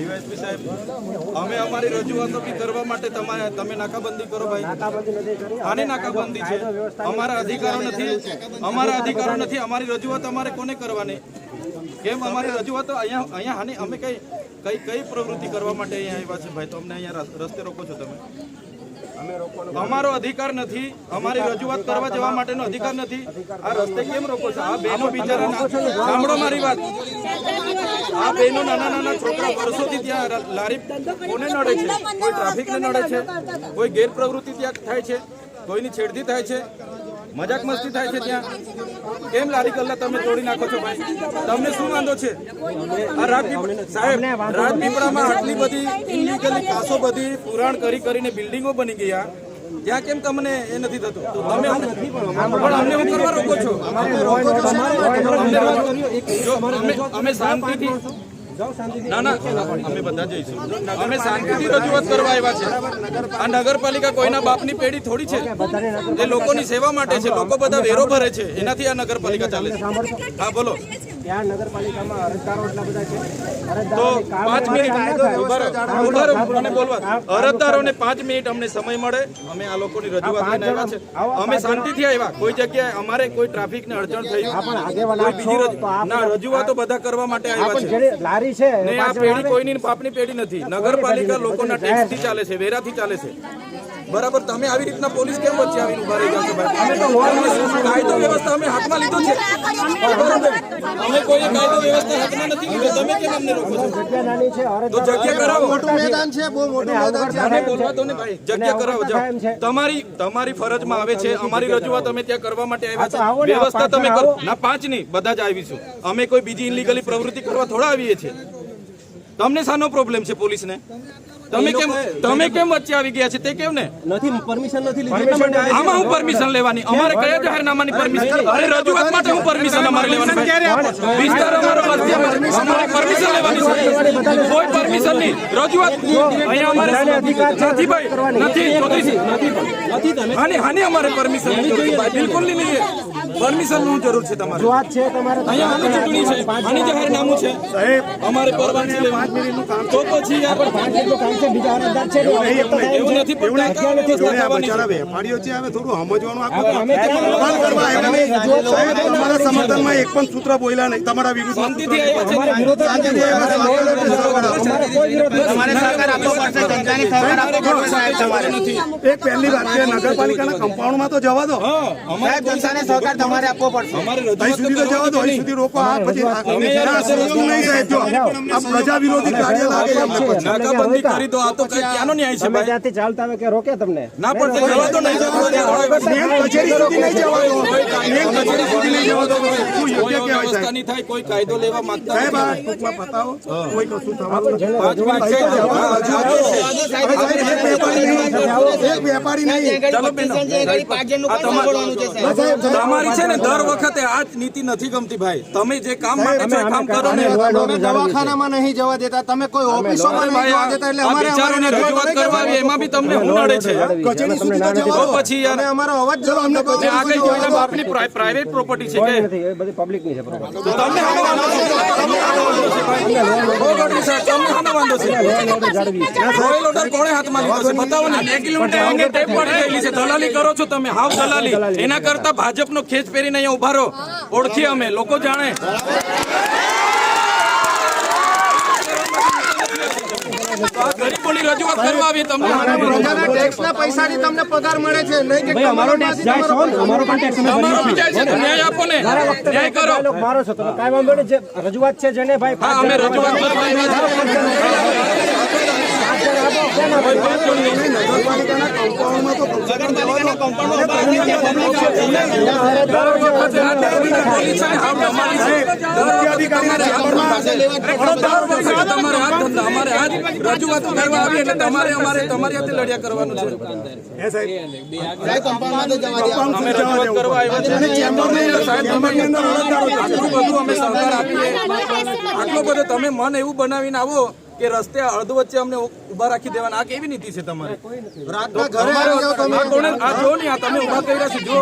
DYSP સાહેબ અમે અમારી રજૂઆતો બી કરવા માટે તમારે તમે નાકાબંધી કરો ભાઈ. આને નાકાબંધી છે. અમારા અધિકારો નથી. અમારા અધિકારો નથી. અમારી રજૂઆત અમારે કોને કરવાની? કેમ? અમારી રજૂઆતો અહીંયા અહીંયા હાની અમે કઈ કઈ કઈ પ્રવૃત્તિ કરવા માટે અહીંયા આવ્યા છે ભાઈ? તો અમને અહીંયા રસ્તે રોકો છો તમે. અમારો અધિકાર નથી, અમારી રજૂઆત કરવા જવા માટેનો અધિકાર નથી. આ રસ્તે કેમ રોકો છો? આ બેનો બિચારા સાંભળો મારી વાત. આ બેનો નાના નાના છોકરા વર્ષોથી ત્યાં લારી કોને નડે છે? કોઈ ટ્રાફિકને નડે છે? કોઈ ગેરપ્રવૃત્તિ ત્યાં થાય છે? કોઈની છેડતી થાય છે? મજાક મસ્તી થાય છે ત્યાં? કેમ લારી કલ્લા તમે તોડી નાખો છો ભાઈ? તમને શું વાંધો છે? આ રાજપીપળા સાહેબ રાજપીપળામાં આટલી બધી ઇલીગલ કાસો બધી પુરાણ કરી કરીને બિલ્ડિંગો બની ગયા. ત્યાં કેમ તમને એ નથી થતું? તમે પણ અમને હું કરવા રોકો છો? અમે શાંતિથી ના ના. અમે બધા જઈશું. અમે શાંતિથી રજૂઆત કરવા આવ્યા છે. આ નગરપાલિકા કોઈના બાપની પેઢી થોડી છે. એ લોકોની સેવા માટે છે. લોકો બધા વેરો ભરે છે. એનાથી આ નગરપાલિકા ચાલે છે. હા બોલો. ત્યાં નગરપાલિકામાં અરજદારો એટલા બધા છે. તો પાંચ મિનિટ ઊભા રહો, ઊભા રહો, મને બોલવા અરજદારોને પાંચ મિનિટ અમને સમય મળે. અમે આ લોકોની રજૂઆત આવ્યા છે અમે શાંતિથી આવ્યા. કોઈ જગ્યાએ અમારે કોઈ ટ્રાફિકને અડચણ થયું ના રજૂઆતો બધા કરવા માટે આવ્યા છે. લારી છે ને આ પેઢી કોઈની બાપની પેઢી નથી. નગરપાલિકા લોકોના ટેક્સથી ચાલે છે વેરાથી ચાલે છે. બરાબર તમે આવી રીતના પોલીસ કેમ વચ્ચે આવીને ઊભા રહી જશો ભાઈ? અમે તો કાયદો વ્યવસ્થા અમે હાથમાં લીધો છે. અમે કોઈ કાયદો વ્યવસ્થા હાથમાં નથી લીધો તમે કેમ અમને રોકો છો? જગ્યા નાની છે તો જગ્યા કરાવો. મેદાન છે બહુ મોટું મેદાન છે. અમે બોલવા દો ને ભાઈ. જગ્યા કરાવો જાઓ. તમારી તમારી ફરજમાં આવે છે. અમારી રજૂઆત અમે ત્યાં કરવા માટે આવ્યા છે. વ્યવસ્થા તમે કરો. ના પાંચ નહીં બધા જ આવીશું. અમે કોઈ બીજી ઇનલીગલી પ્રવૃત્તિ કરવા થોડા આવીએ છીએ. તમને શાનો પ્રોબ્લેમ છે પોલીસને? તમે કેમ તમે કેમ વચ્ચે આવી ગયા છે? તે કેમ ને નથી પરમિશન નથી લીધી. આમાં હું પરમિશન લેવાની? અમારે કયા જાહેરનામાની પરમિશન અરે રજૂઆત માટે હું પરમિશન અમારે લેવાની? વિસ્તાર અમારો બસ્તી અમારે પરમિશન લેવાની છે. કોઈ પરમિશન નહીં. રજૂઆત અહીંયા અમારે નથી ભાઈ નથી નથી નથી તમે હાની હાની અમારે પરમિશન બિલકુલ નહીં લઈએ પરમિશનનું જરૂર છે તમારે? રજૂઆત છે તમારે અહીંયા આની ચૂંટણી છે. આની જાહેરનામું છે. અમારે પરવાનગી લેવાની તો પછી આ પાંચ જેટલું કામ છે બીજા અરજદાર છે હવે એવું નથી પણ જગ્યા નથી. જોડે આ બચારા વેપારીઓ છે હવે થોડું સમજવાનું આપો અમે સવાલ કરવા આવ્યા. નહીં. તમારા સમર્થનમાં એક પણ સૂત્ર બોલ્યા નહીં. તમારા વિરુદ્ધ શાંતિથી આવ્યા છે. અમારે વિરોધ શાંતિથી આવ્યા છે. અમારે કોઈ વિરોધ નથી. એક પહેલી વાત છે નગરપાલિકાના કમ્પાઉન્ડમાં તો જવા દો. અમારે સહકાર તમારે આપવો પડશે. અહીં સુધી તો જવા દો અહીં સુધી રોકો આ પછી નહીં સાહેબ જો. આ પ્રજા વિરોધી કાર્ય લાગે. નાકાબંધી કરી દો આ તો કઈ ક્યાંનો ન્યાય છે ભાઈ? ત્યાંથી ચાલતા આવે કે રોકે તમને. ના પણ જવા દો નહીં જવા દો મેન કચેરી સુધી નહીં જવા દો. મેન કચેરી સુધી નહીં જવા દો. શું યોગ્ય કહેવાય સાહેબ? થાય કોઈ કાયદો લેવા માંગતા સાહેબ આ ટૂંકમાં પતાવો કોઈ કશું થવાનું પાંચ રજૂઆત છે. એક વેપારી નહીં તમારી છે ને દર વખતે આ નીતિ નથી ગમતી ભાઈ. તમે જે કામ માટે કામ કરો ને. દવાખાનામાં નહીં જવા દેતા તમે કોઈ ઓફિસોમાં નહીં જવા દેતા એટલે અમારે રજૂઆત કરવા એમાં બી તમને હું નડે છે. કચેરી સુધી તો તો જવા પછી યાર તમે અમારો અવાજ જવા અમને આગળ જોઈને બાપની પ્રાઇવેટ પ્રોપર્ટી છે કે? બધી પબ્લિકની છે તમને હાનો વાંધો છે તમને હાનો વાંધો છે ભાઈ બહુ ગોઠવી સાહેબ તમને હાનો વાંધો છે. રોયલ ઓર્ડર કોણે હાથમાં લીધો છે? બતાવો ને. કિલોમીટર અંગે ટેપ પડી ગયેલી છે. દલાલી કરો છો તમે. હાવ દલાલી. એના કરતા ભાજપનો ખેચ પહેરીને અહીંયા ઊભા રહો. ઓળખીએ અમે. લોકો જાણે. તો આ રજૂઆત કરવા આવી તમને. પ્રજાના ટેક્સના પૈસાની તમને પગાર મળે છે. નહીં કે અમારો ટેક્સ જાય છે અમારો પણ ટેક્સ અમે તમારો બી જાય છે ન્યાય આપો ને. ન્યાય કરો. મારો છો. તમે કાંઈ વાંધો જે રજૂઆત છે જેને ભાઈ હા અમે રજૂઆત કરવા આવી નગરપાલિકાના કમ્પાઉન્ડમાં તો પોલીસ છે. રજૂઆત કરવા આવી એટલે તમારે અમારે તમારી હાથે લડ્યા કરવાનું છે. આટલો બધો તમે મન એવું બનાવીને આવો કે રસ્તે અડધ વચ્ચે અમને ઊભા રાખી દેવાના. આ કેવી નીતિ છે તમારે? રાતના ઘરે આવી જાઓ તમે. આ કોણે આ જો ને આ તમે ઊભા કર્યા છે જો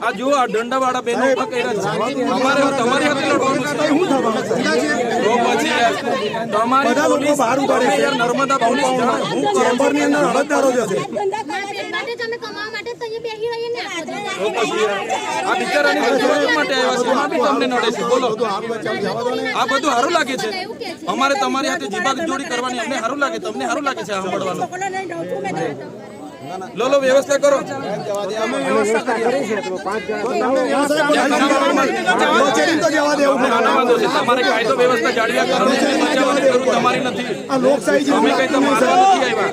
આ જુઓ આ દંડાવાળા બેનો ઊભા કર્યા છે. તમારે તમારી હાથે લડવાનું છે. તો પછી યાર, તમારી પોલીસ- બહાર ઊભા રહે છે. નર્મદા જાણે હું કરું ની અંદર અરજદારો જ હશે. આ બિચારાની માટે આવ્યા તમને નડે બોલો. આ બધું સારું લાગે છે. અમારે તમારી સાથે જીભાગ જોડી કરવાની અમને સારું લાગે. તમને સારું લાગે છે સાંભળવાનું? લો લો વ્યવસ્થા કરો. કરી તમારે કાયદો વ્યવસ્થા જાળવ્યા જરૂર તમારી નથી. અમે કઈ તો નથી આવ્યા.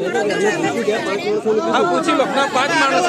હા પૂછી લો. પાંચ માણસ.